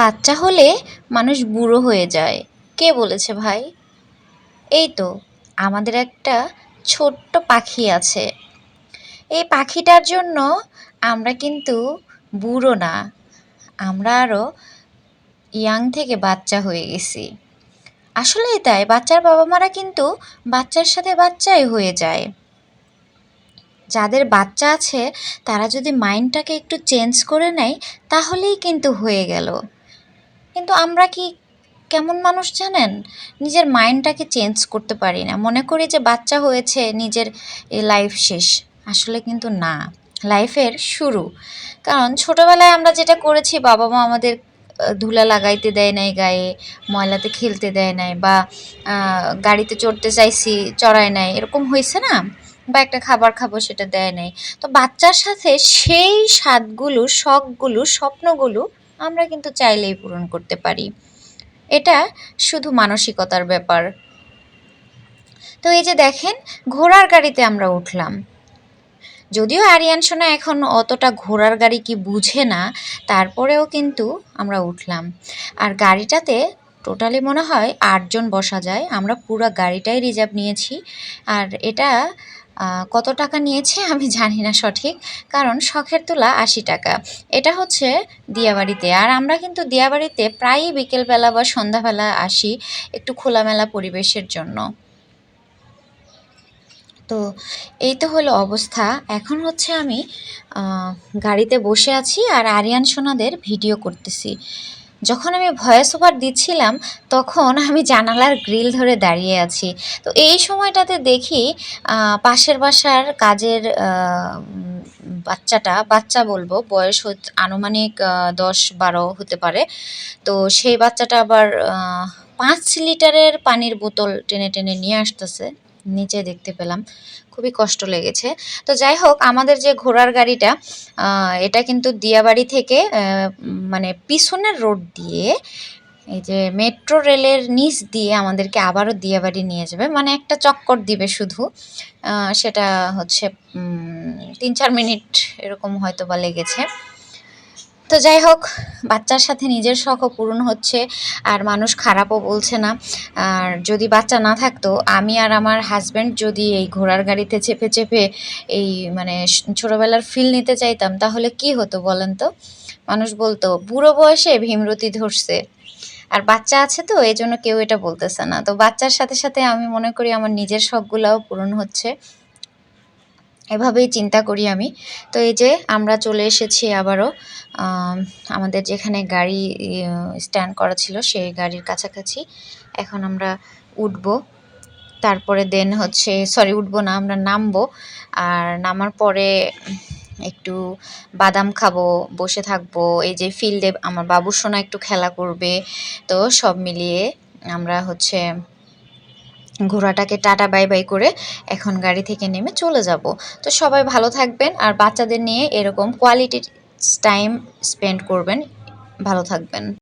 বাচ্চা হলে মানুষ বুড়ো হয়ে যায়। কে বলেছে ভাই? এই তো, আমাদের একটা ছোট্ট পাখি আছে। এই পাখিটার জন্য আমরা কিন্তু বুড়ো না। আমরা আরও ইয়াং থেকে বাচ্চা হয়ে গেছি। আসলেই তাই, বাচ্চার বাবা মারা কিন্তু বাচ্চার সাথে বাচ্চাই হয়ে যায়। যাদের বাচ্চা আছে, তারা যদি মাইন্ডটাকে একটু চেঞ্জ করে নেয়, তাহলেই কিন্তু হয়ে গেল। কিন্তু আমরা কি কেমন মানুষ জানেন? নিজের মাইন্ডটাকে চেঞ্জ করতে পারি না। মনে করি যে বাচ্চা হয়েছে, নিজের লাইফ শেষ। আসলে কিন্তু না। লাইফের শুরু। কারণ ছোটোবেলায় আমরা যেটা করেছি বাবা মা আমাদের ধুলা লাগাইতে দেয় নাই গায়ে, ময়লাতে খেলতে দেয় নাই বা গাড়িতে চড়তে চাইছি চড়ায় নাই, এরকম হয়েছে না? বা একটা খাবার খাব সেটা দেয় নাই। তো বাচ্চার সাথে সেই স্বাদগুলো, শখগুলো, স্বপ্নগুলো আমরা কিন্তু চাইলেই পূরণ করতে পারি। এটা শুধু মানসিকতার ব্যাপার। তো এই যে দেখেন, ঘোড়ার গাড়িতে আমরা উঠলাম। যদিও আরিয়ান সোনা এখন অতটা ঘোড়ার গাড়ি কি বুঝে না, তারপরেও কিন্তু আমরা উঠলাম। আর গাড়িটাতে টোটালি মনে হয় আটজন বসা যায়। আমরা পুরো গাড়িটাই রিজার্ভ নিয়েছি। আর এটা কত টাকা নিয়েছে আমি জানি না সঠিক, কারণ শখের তোলা আশি টাকা। এটা হচ্ছে দিয়াবাড়িতে। আর আমরা কিন্তু দিয়াবাড়িতে প্রায়ই বিকেলবেলা বা সন্ধ্যাবেলা আসি একটু খোলামেলা পরিবেশের জন্য। তো এই তো হলো অবস্থা। এখন হচ্ছে আমি গাড়িতে বসে আছি আর আরিয়ান সোনাদের ভিডিও করতেছি। যখন আমি ভয়েস ওভার দিচ্ছিলাম, তখন আমি জানালার গ্রিল ধরে দাঁড়িয়ে আছি। তো এই সময়টাতে দেখি পাশের বাসার কাজের বাচ্চাটা, বাচ্চা বলব, বয়স আনুমানিক দশ বারো হতে পারে। তো সেই বাচ্চাটা আবার পাঁচ লিটারের পানির বোতল টেনে টেনে নিয়ে আসতেছে। নিচে দেখতে পেলাম। খুবই কষ্ট লেগেছে। তো যাই হোক, আমাদের যে ঘোড়ার গাড়িটা এটা কিন্তু দিয়াবাড়ি থেকে মানে পিছনের রোড দিয়ে, এই যে মেট্রো রেলের নিচ দিয়ে আমাদেরকে আবারও দিয়াবাড়ি নিয়ে যাবে। মানে একটা চক্কর দিবে শুধু। সেটা হচ্ছে তিন চার মিনিট এরকম হয়তো বা লেগেছে। তো যাই হোক, বাচ্চার সাথে নিজের শখও পূরণ হচ্ছে আর মানুষ খারাপও বলছে না। আর যদি বাচ্চা না থাকতো, আমি আর আমার হাজব্যান্ড যদি এই ঘোড়ার গাড়িতে চেপে চেপে এই মানে ছোটোবেলার ফিল নিতে চাইতাম, তাহলে কি হতো বলেন তো? মানুষ বলতো, বুড়ো বয়সে ভীমরতি ধরছে। আর বাচ্চা আছে তো এই জন্য কেউ এটা বলতেছে না। তো বাচ্চার সাথে সাথে আমি মনে করি আমার নিজের শখগুলাও পূরণ হচ্ছে। এভাবেই চিন্তা করি আমি। তো এই যে আমরা চলে এসেছি আবারও আমাদের যেখানে গাড়ি স্ট্যান্ড করা ছিল সেই গাড়ির কাছাকাছি। এখন আমরা উঠব। তারপরে দেন হচ্ছে সরি উঠবো না, আমরা নামবো। আর নামার পরে একটু বাদাম খাব, বসে থাকব। এই যে ফিল্ডে আমার বাবুর সোনা একটু খেলা করবে। তো সব মিলিয়ে আমরা হচ্ছে ঘোড়াটাকে টাটা, বাই বাই করে এখন গাড়ি থেকে নেমে চলে যাব। তো সবাই ভালো থাকবেন আর বাচ্চাদের নিয়ে এরকম কোয়ালিটি টাইম স্পেন্ড করবেন। ভালো থাকবেন।